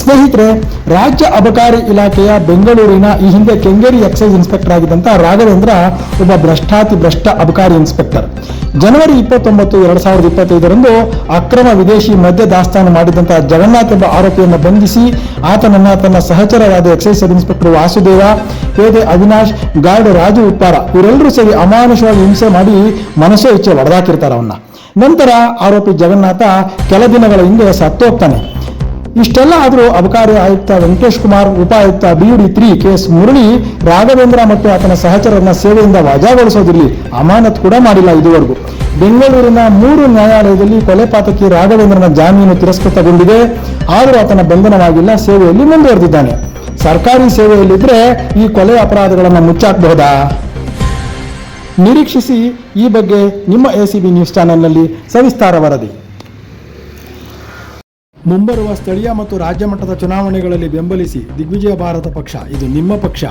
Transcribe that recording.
ಸ್ನೇಹಿತರೆ, ರಾಜ್ಯ ಅಬಕಾರಿ ಇಲಾಖೆಯ ಬೆಂಗಳೂರಿನ ಈ ಹಿಂದೆ ಕೆಂಗೇರಿ ಎಕ್ಸೈಸ್ ಇನ್ಸ್ಪೆಕ್ಟರ್ ಆಗಿದ್ದಂಥ ರಾಘವೇಂದ್ರ ಒಬ್ಬ ಭ್ರಷ್ಟಾತಿ ಭ್ರಷ್ಟ ಅಬಕಾರಿ ಇನ್ಸ್ಪೆಕ್ಟರ್. ಜನವರಿ ಇಪ್ಪತ್ತೊಂಬತ್ತು, ಎರಡ್ ಸಾವಿರದ ಇಪ್ಪತ್ತೈದರಂದು ಅಕ್ರಮ ವಿದೇಶಿ ಮದ್ಯ ದಾಸ್ತಾನು ಮಾಡಿದಂತಹ ಜಗನ್ನಾಥ್ ಎಂಬ ಆರೋಪಿಯನ್ನು ಬಂಧಿಸಿ ಆತನನ್ನ ತನ್ನ ಸಹಚರವಾದ ಎಕ್ಸೈಸ್ ಸಬ್ ಇನ್ಸ್ಪೆಕ್ಟರ್ ವಾಸುದೇವ, ಪೇದೆ ಅವಿನಾಶ್, ಗಾರ್ಡ್ ರಾಜು ಉಪ್ಪಾರ ಇವರೆಲ್ಲರೂ ಸೇರಿ ಅಮಾನುಷವಾಗಿ ಹಿಂಸೆ ಮಾಡಿ ಮನಸ್ಸೋ ಇಚ್ಛೆ ಒಡೆದಾಕಿರ್ತಾರ ಅವನ್ನ. ನಂತರ ಆರೋಪಿ ಜಗನ್ನಾಥ ಕೆಲ ದಿನಗಳ ಹಿಂದೆ ಸತ್ತೋಗ್ತಾನೆ. ಇಷ್ಟೆಲ್ಲ ಆದರೂ ಅಬಕಾರಿ ಆಯುಕ್ತ Venkatesh Kumar, ಉಪಾಯುಕ್ತ BUD three KS Murali, Raghavendra ಮತ್ತು ಆತನ ಸಹಚರರನ್ನ ಸೇವೆಯಿಂದ ವಜಾಗೊಳಿಸೋದಿರಲಿ ಅಮಾನತ್ ಕೂಡ ಮಾಡಿಲ್ಲ ಇದುವರೆಗೂ. ಬೆಂಗಳೂರಿನ ಮೂರು ನ್ಯಾಯಾಲಯದಲ್ಲಿ ಕೊಲೆ ಪಾತಕಿ ರಾಘವೇಂದ್ರನ ಜಾಮೀನು ತಿರಸ್ಕೃತಗೊಂಡಿದೆ. ಆದರೂ ಆತನ ಬಂಧನವಾಗಿಲ್ಲ, ಸೇವೆಯಲ್ಲಿ ಮುಂದುವರೆದಿದ್ದಾನೆ. ಸರ್ಕಾರಿ ಸೇವೆಯಲ್ಲಿದ್ರೆ ಈ ಕೊಲೆ ಅಪರಾಧಗಳನ್ನು ಮುಚ್ಚಾಕಬಹುದಾ? ನಿರೀಕ್ಷಿಸಿ ಈ ಬಗ್ಗೆ ನಿಮ್ಮ ಎಸಿಬಿ ನ್ಯೂಸ್ ಚಾನೆಲ್ನಲ್ಲಿ ಸವಿಸ್ತಾರ ವರದಿ ಮುಂಬರುವ ಸ್ಥಳೀಯ ಮತ್ತು ರಾಜ್ಯ ಮಟ್ಟದ ಚುನಾವಣೆಗಳಲ್ಲಿ ಬೆಂಬಲಿಸಿ ದಿಗ್ವಿಜಯ ಭಾರತ ಪಕ್ಷ. ಇದು ನಿಮ್ಮ ಪಕ್ಷ.